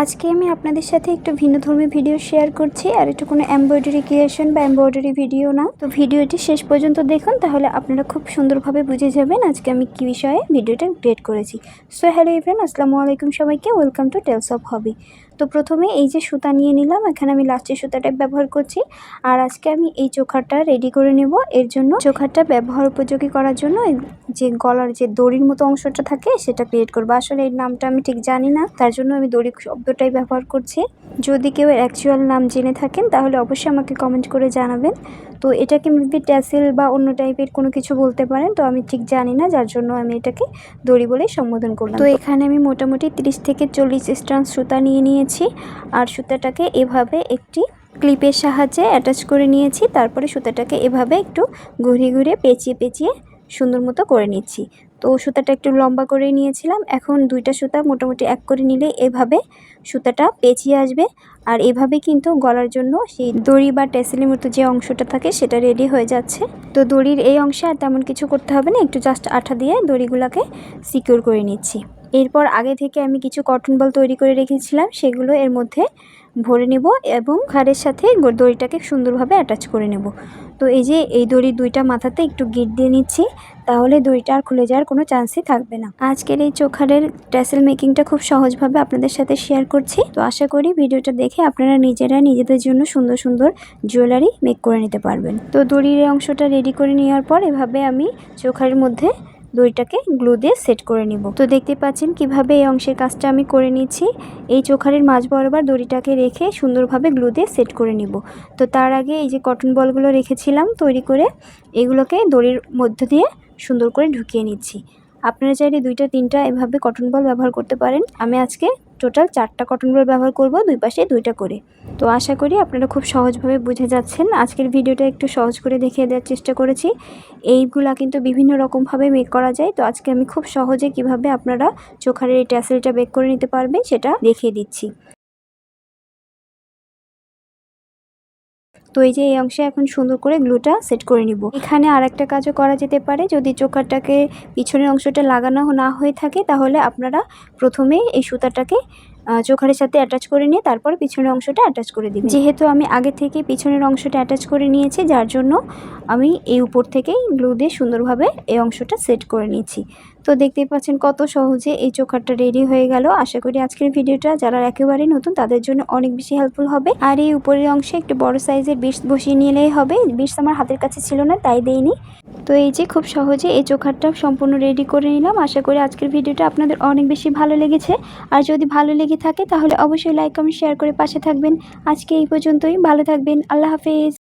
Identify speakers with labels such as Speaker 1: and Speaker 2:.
Speaker 1: আজকে আমি আপনাদের সাথে একটু ভিন্ন ধর্মী ভিডিও শেয়ার করছি, আর এটা কোনো এমব্রয়ডারি ক্রিয়েশন বা এমব্রয়ডারি ভিডিও না। তো ভিডিওটি শেষ পর্যন্ত দেখুন, তাহলে আপনারা খুব সুন্দরভাবে বুঝে যাবেন আজকে আমি কী বিষয়ে ভিডিওটা ক্রিয়েট করেছি। সো হ্যালো ইভ্রেন আসসালামু আলাইকুম সবাইকে welcome to tales of hobby তো প্রথমে এই যে সুতা নিয়ে নিলাম, এখানে আমি লাস্টের সুতাটা ব্যবহার করছি। আর আজকে আমি এই চোখাটা রেডি করে নেব। এর জন্য চোখাটা ব্যবহার উপযোগী করার জন্য যে গলার যে দড়ির মতো অংশটা থাকে, সেটা ক্রিয়েট করব। আসলে এই নামটা আমি ঠিক জানি না, তার জন্য আমি দড়ি শব্দটাই ব্যবহার করছি। যদি কেউ অ্যাকচুয়াল নাম জেনে থাকেন, তাহলে অবশ্যই আমাকে কমেন্ট করে জানাবেন। তো এটাকে মেবি ট্যাসেল বা অন্য টাইপের কোনো কিছু বলতে পারেন, তো আমি ঠিক জানি না, যার জন্য আমি এটাকে দড়ি বলেই সম্বোধন করলাম। তো এখানে আমি মোটামুটি 30 থেকে চল্লিশ স্ট্রান্স সুতা নিয়ে নিয়েছি। আর সুতাটাকে এভাবে একটি ক্লিপের সাহায্যে অ্যাটাচ করে নিয়েছি। তারপরে সুতাটাকে এভাবে একটু ঘুরিয়ে ঘুরিয়ে পেঁচিয়ে পেঁচিয়ে সুন্দর মতো করে নিচ্ছি। তো সুতাটা একটু লম্বা করে নিয়েছিলাম। এখন দুইটা সুতা মোটামুটি এক করে নিলে এভাবে সুতাটা পেঁচিয়ে আসবে। আর এভাবে কিন্তু গলার জন্য সেই দড়ি বা টেসেলের মতো যে অংশটা থাকে সেটা রেডি হয়ে যাচ্ছে। তো দড়ির এই অংশে আর তেমন কিছু করতে হবে না। একটু জাস্ট আঠা দিয়ে দড়িগুলোকে সিকিউর করে নিচ্ছি। এরপর আগে থেকে আমি কিছু কটন বল তৈরি করে রেখেছিলাম, সেগুলো এর মধ্যে ভরে নেব এবং ঘাড়ের সাথে দড়িটাকে সুন্দরভাবে অ্যাটাচ করে নেব। তো এই যে, এই দড়ির দুইটা মাথাতে একটু গিট দিয়ে নিচ্ছি, তাহলে দড়িটা আর খুলে যাওয়ার কোনো চান্সই থাকবে না। আজকের এই চোখারের ট্যাসেল মেকিংটা খুব সহজভাবে আপনাদের সাথে শেয়ার করছি। তো আশা করি ভিডিওটা দেখে আপনারা নিজেরা নিজেদের জন্য সুন্দর সুন্দর জুয়েলারি মেক করে নিতে পারবেন। তো দড়ির অংশটা রেডি করে নেওয়ার পর এভাবে আমি চোখারের মধ্যে দড়িটাকে গ্লু দিয়ে সেট করে নিব। তো দেখতে পাচ্ছেন কীভাবে এই অংশের কাজটা আমি করে নিচ্ছি। এই চোখারের মাঝ বরাবর দড়িটাকে রেখে সুন্দরভাবে গ্লু দিয়ে সেট করে নিব। তো তার আগে এই যে কটন বলগুলো রেখেছিলাম তৈরি করে, এগুলোকে দড়ির মধ্য দিয়ে সুন্দর করে ঢুকিয়ে নিচ্ছি। আপনারা চাইলে দুইটা, তিনটা এভাবে কটন বল ব্যবহার করতে পারেন। আমি আজকে টোটাল চারটা কটন বল ব্যবহার করব, দুই পাশে দুইটা করে। তো আশা করি আপনারা খুব সহজভাবে বুঝে যাচ্ছেন। আজকের ভিডিওটা একটু সহজ করে দেখিয়ে দেওয়ার চেষ্টা করেছি। এইগুলা কিন্তু বিভিন্ন রকমভাবে মেক করা যায়। তো আজকে আমি খুব সহজে কীভাবে আপনারা চোখারের এই ট্যাসেলটা বেক করে নিতে পারবেন সেটা দেখিয়ে দিচ্ছি। তো এই যে এই অংশে এখন সুন্দর করে গ্লুটা সেট করে নিব। এখানে আর একটা কাজও করা যেতে পারে। যদি চোখারটাকে পিছনের অংশটা লাগানো না হয়ে থাকে, তাহলে আপনারা প্রথমে এই সুতাটাকে চোখারের সাথে অ্যাটাচ করে নিয়ে তারপর পিছনের অংশটা অ্যাটাচ করে দিবেন। যেহেতু আমি আগে থেকে পিছনের অংশটা অ্যাটাচ করে নিয়েছি, যার জন্য আমি এই উপর থেকেই গ্লু দিয়ে সুন্দরভাবে এই অংশটা সেট করে নিচ্ছি তো দেখতেই পাচ্ছেন কত সহজে এই চোখারটা রেডি হয়ে গেল। আশা করি আজকের ভিডিওটা যারা একেবারেই নতুন, তাদের জন্য অনেক বেশি হেল্পফুল হবে। আর এই উপরের অংশে একটু বড় সাইজের বিষ বসিয়ে নিলেই হবে। বিষ আমার হাতের কাছে ছিল না, তাই দেইনি। তো এই যে খুব সহজে এই চোখারটা সম্পূর্ণ রেডি করে নিলাম। আশা করি আজকের ভিডিওটা আপনাদের অনেক বেশি ভালো লেগেছে। আর যদি ভালো লেগে থাকে, তাহলে অবশ্যই লাইক কমেন্ট শেয়ার করে পাশে থাকবেন। আজকে এই পর্যন্তই। ভালো থাকবেন। আল্লাহ হাফেজ।